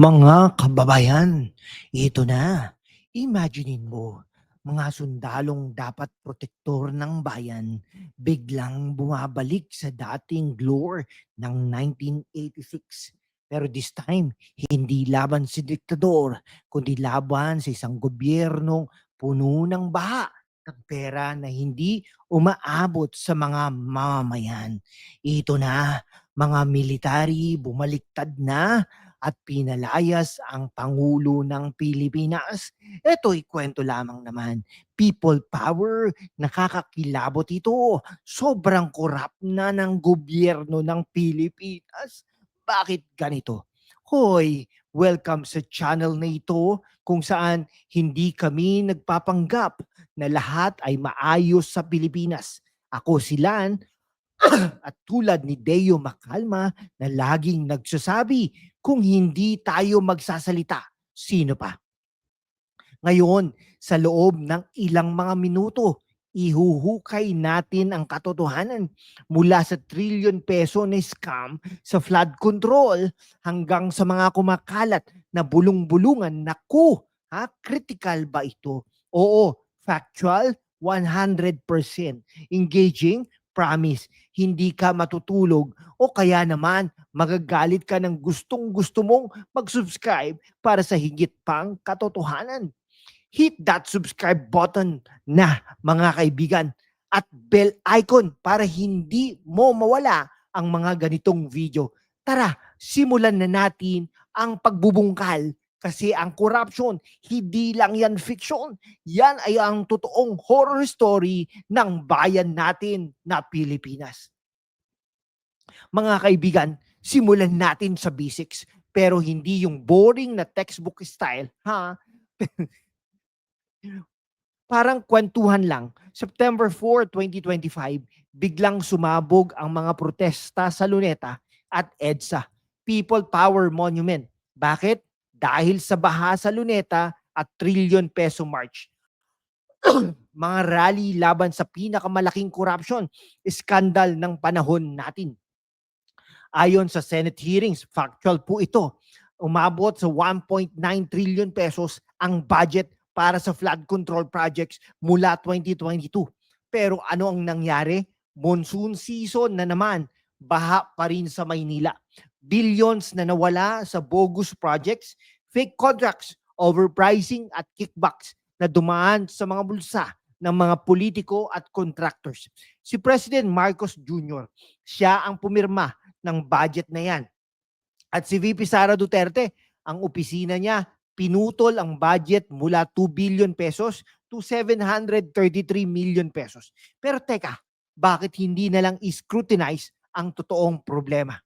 Mga kababayan, ito na. Imaginein mo, mga sundalong dapat protektor ng bayan, biglang bumabalik sa dating glory ng 1986. Pero this time, hindi laban si diktador, kundi laban sa isang gobyernong puno ng baha ng pera na hindi umaabot sa mga mamamayan. Ito na, mga military bumaliktad na at pinalayas ang Pangulo ng Pilipinas. Ito'y kwento lamang naman. People power, nakakakilabot ito. Sobrang korap na ng gobyerno ng Pilipinas. Bakit ganito? Hoy, welcome sa channel na ito kung saan hindi kami nagpapanggap na lahat ay maayos sa Pilipinas. Ako si Lan at tulad ni Deo Macalma na laging nagsasabi kung hindi tayo magsasalita, sino pa? Ngayon, sa loob ng ilang mga minuto, ihuhukay natin ang katotohanan mula sa trillion peso na scam sa flood control hanggang sa mga kumakalat na bulong-bulungan. Naku, ha? critical ba ito? Oo, factual, 100%. Engaging, promise, hindi ka matutulog o kaya naman magagalit ka ng gustong gusto mong mag-subscribe para sa higit pang katotohanan. Hit that subscribe button na mga kaibigan at bell icon para hindi mo mawala ang mga ganitong video. Tara, simulan na natin ang pagbubungkal kasi ang corruption, hindi lang yan fiction. Yan ay ang totoong horror story ng bayan natin na Pilipinas. Mga kaibigan, simulan natin sa basics pero hindi yung boring na textbook style, ha? Parang kwentuhan lang. September 4, 2025, biglang sumabog ang mga protesta sa Luneta at EDSA, People Power Monument. Bakit? Dahil sa baha sa Luneta at trillion peso march. mga rally laban sa pinakamalaking corruption, skandal ng panahon natin. Ayon sa Senate hearings, factual po ito, umabot sa 1.9 trillion pesos ang budget para sa flood control projects mula 2022. Pero ano ang nangyari? Monsoon season na naman, baha pa rin sa Maynila. Billions na nawala sa bogus projects, fake contracts, overpricing at kickbacks na dumaan sa mga bulsa ng mga politiko at contractors. Si President Marcos Jr., siya ang pumirma ng budget na yan. At si VP Sara Duterte, ang opisina niya, pinutol ang budget mula 2 billion pesos to 733 million pesos. Pero teka, bakit hindi na lang scrutinize ang totoong problema?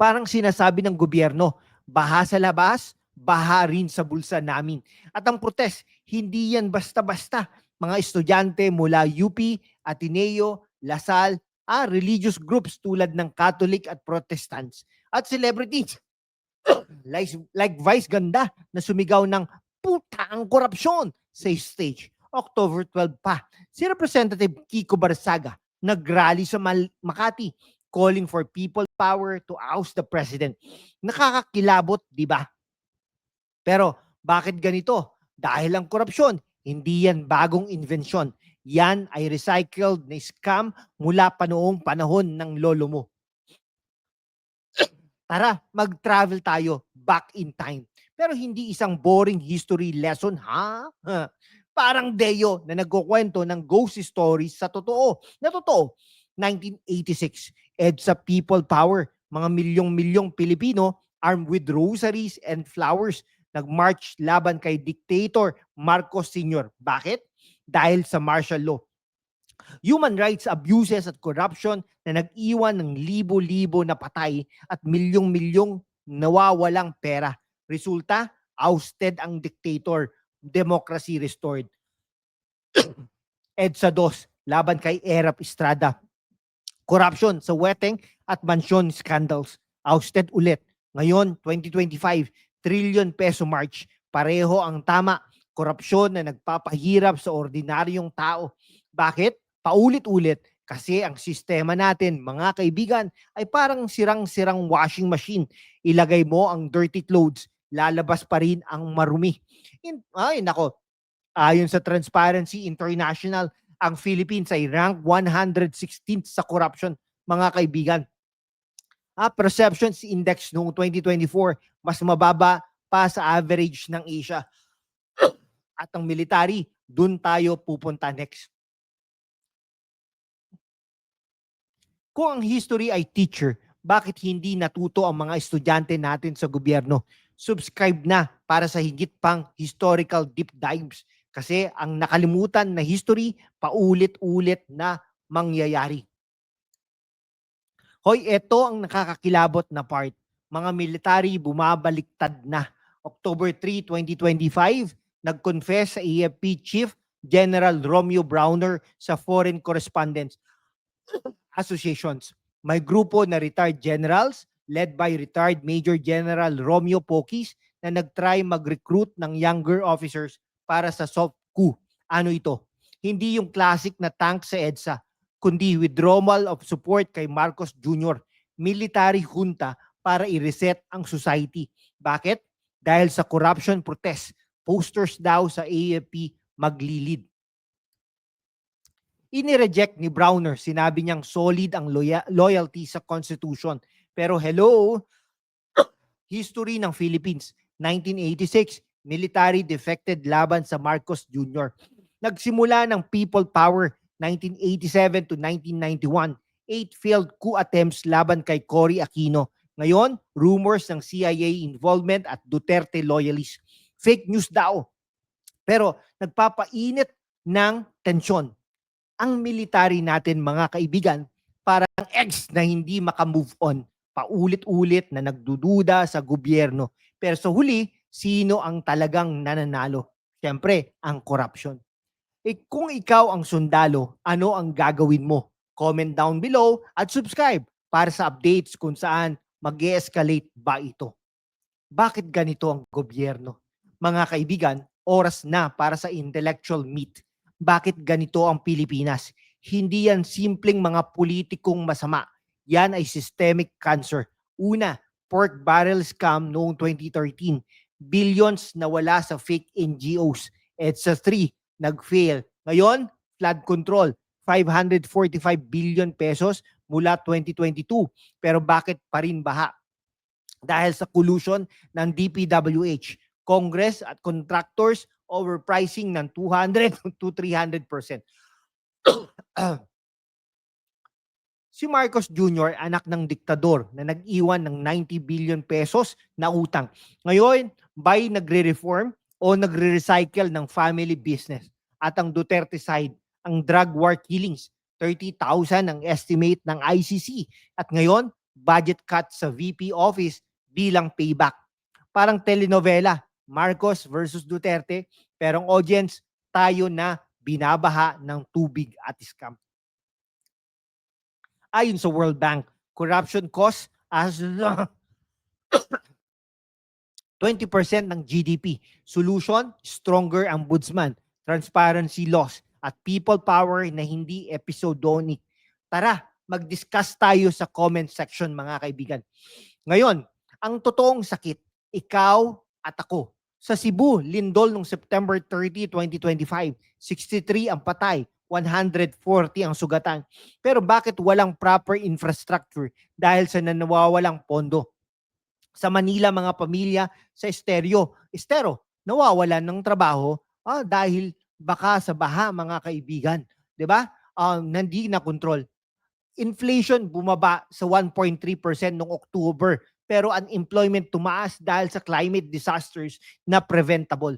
Parang sinasabi ng gobyerno, baha sa labas, baha rin sa bulsa namin. At ang protest, hindi yan basta-basta. Mga estudyante mula UP, Ateneo, Lasal, ah, religious groups tulad ng Catholic at Protestants at celebrities like, like Vice Ganda na sumigaw ng puta ang korupsyon sa stage. October 12 pa, si Representative Kiko Barsaga nagrally sa Mal- Makati calling for people power to oust the president. Nakakakilabot, di ba? Pero bakit ganito? Dahil ang korupsyon, hindi yan bagong invensyon. Yan ay recycled na scam mula pa noong panahon ng lolo mo. Tara, mag-travel tayo back in time. Pero hindi isang boring history lesson, ha? Parang Deo na nagkukwento ng ghost stories sa totoo. Na totoo, 1986, EDSA People Power, mga milyong-milyong Pilipino armed with rosaries and flowers nagmarch laban kay dictator Marcos Sr. Bakit? Dahil sa martial law. Human rights abuses at corruption na nag-iwan ng libo-libo na patay at milyong-milyong nawawalang pera. Resulta, ousted ang dictator, democracy restored. EDSA 2, laban kay Erap Estrada. Corruption sa weteng at mansyon scandals. Ousted ulit. Ngayon, 2025, trillion peso march. Pareho ang tama. Korupsyon na nagpapahirap sa ordinaryong tao. Bakit? Paulit-ulit Kasi ang sistema natin, mga kaibigan, ay parang sirang-sirang washing machine. Ilagay mo ang dirty clothes, lalabas pa rin ang marumi. In, ay, nako, ayon sa Transparency International, ang Philippines ay rank 116th sa corruption, mga kaibigan. Ah, Perceptions Index noong 2024, mas mababa pa sa average ng Asia. At ang military, dun tayo pupunta next. Kung ang history ay teacher, bakit hindi natuto ang mga estudyante natin sa gobyerno? Subscribe na para sa higit pang historical deep dives. Kasi ang nakalimutan na history, paulit-ulit na mangyayari. Hoy, ito ang nakakakilabot na part. Mga military bumabaliktad na. October 3, 2025, nag-confess sa AFP Chief General Romeo Browner sa Foreign Correspondents Associations. May grupo na retired generals led by retired Major General Romeo Pokis na nag-try mag-recruit ng younger officers para sa soft coup. Ano ito? Hindi yung classic na tank sa EDSA, kundi withdrawal of support kay Marcos Jr., military junta para i-reset ang society. Bakit? Dahil sa corruption protest, posters daw sa AFP maglilid. Inireject ni Browner, sinabi niyang solid ang loya- loyalty sa Constitution. Pero hello, history ng Philippines, 1986, military defected laban sa Marcos Jr. Nagsimula ng people power 1987 to 1991, eight failed coup attempts laban kay Cory Aquino. Ngayon, rumors ng CIA involvement at Duterte loyalists. Fake news daw. Pero nagpapainit ng tensyon. Ang military natin, mga kaibigan, parang ex na hindi makamove on. Paulit-ulit na nagdududa sa gobyerno. Pero sa huli, sino ang talagang nananalo? Siyempre, ang corruption. Eh kung ikaw ang sundalo, ano ang gagawin mo? Comment down below at subscribe para sa updates kung saan mag escalate ba ito. Bakit ganito ang gobyerno? Mga kaibigan, oras na para sa intellectual meet. Bakit ganito ang Pilipinas? Hindi yan simpleng mga politikong masama. Yan ay systemic cancer. Una, pork barrel scam noong 2013. Billions na wala sa fake NGOs. EDSA 3, nag-fail. Ngayon, flood control, 545 billion pesos mula 2022. Pero bakit pa rin baha? Dahil sa collusion ng DPWH, Congress at contractors overpricing ng 200 to 300%. Si Marcos Jr., anak ng diktador na nag-iwan ng 90 billion pesos na utang. Ngayon, by nagre-reform o nagre-recycle ng family business. At ang Duterte side, ang drug war killings, 30,000 ang estimate ng ICC. At ngayon, budget cut sa VP office bilang payback. Parang telenovela, Marcos versus Duterte, pero ang audience, tayo na binabaha ng tubig at scam. Ayon sa World Bank, corruption costs as 20% ng GDP. Solution, stronger ombudsman, transparency laws, at people power na hindi episodonic. Tara, mag-discuss tayo sa comment section mga kaibigan. Ngayon, ang totoong sakit, ikaw at ako. Sa Cebu, lindol noong September 30, 2025, 63 ang patay, 140 ang sugatan. Pero bakit walang proper infrastructure dahil sa nanawawalang pondo? Sa Manila, mga pamilya sa estero, estero, nawawalan ng trabaho ah, dahil baka sa baha, mga kaibigan. 'Di ba? Um, hindi na control. Inflation bumaba sa 1.3% noong October pero unemployment tumaas dahil sa climate disasters na preventable.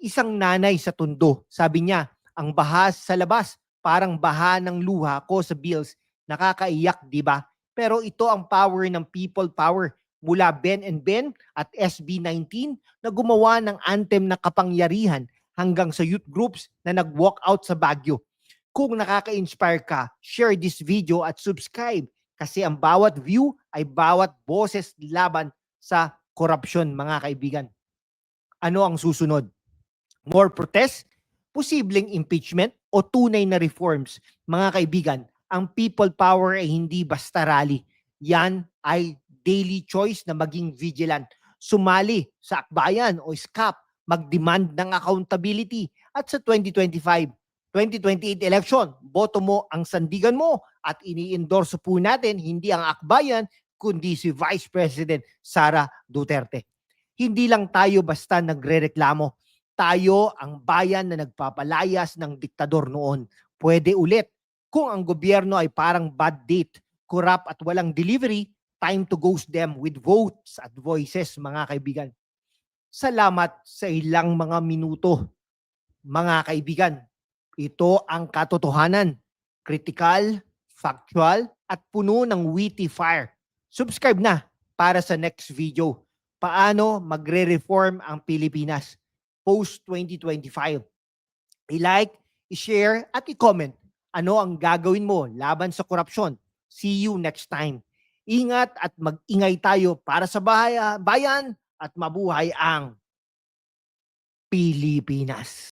Isang nanay sa tundo, sabi niya, ang baha sa labas, parang baha ng luha ko sa bills, nakakaiyak, di ba? Pero ito ang power ng people power mula Ben and Ben at SB19 na gumawa ng anthem na kapangyarihan hanggang sa youth groups na nag-walk out sa Baguio. Kung nakaka-inspire ka, share this video at subscribe kasi ang bawat view ay bawat boses laban sa korupsyon, mga kaibigan. Ano ang susunod? More protest? Posibleng impeachment o tunay na reforms? Mga kaibigan, ang people power ay hindi basta rally. Yan ay daily choice na maging vigilant. Sumali sa akbayan o SCAP, mag-demand ng accountability. At sa 2025, 2028 election, boto mo ang sandigan mo at ini-endorse po natin hindi ang akbayan kundi si Vice President Sara Duterte. Hindi lang tayo basta nagrereklamo. Tayo ang bayan na nagpapalayas ng diktador noon. Pwede ulit. Kung ang gobyerno ay parang bad date, corrupt at walang delivery, time to ghost them with votes at voices, mga kaibigan. Salamat sa ilang mga minuto, mga kaibigan. Ito ang katotohanan. Critical, factual, at puno ng witty fire. Subscribe na para sa next video. Paano magre-reform ang Pilipinas post 2025. I-like, i-share, at i-comment ano ang gagawin mo laban sa korupsyon. See you next time. Ingat at mag-ingay tayo para sa bahaya- bayan at mabuhay ang Pilipinas.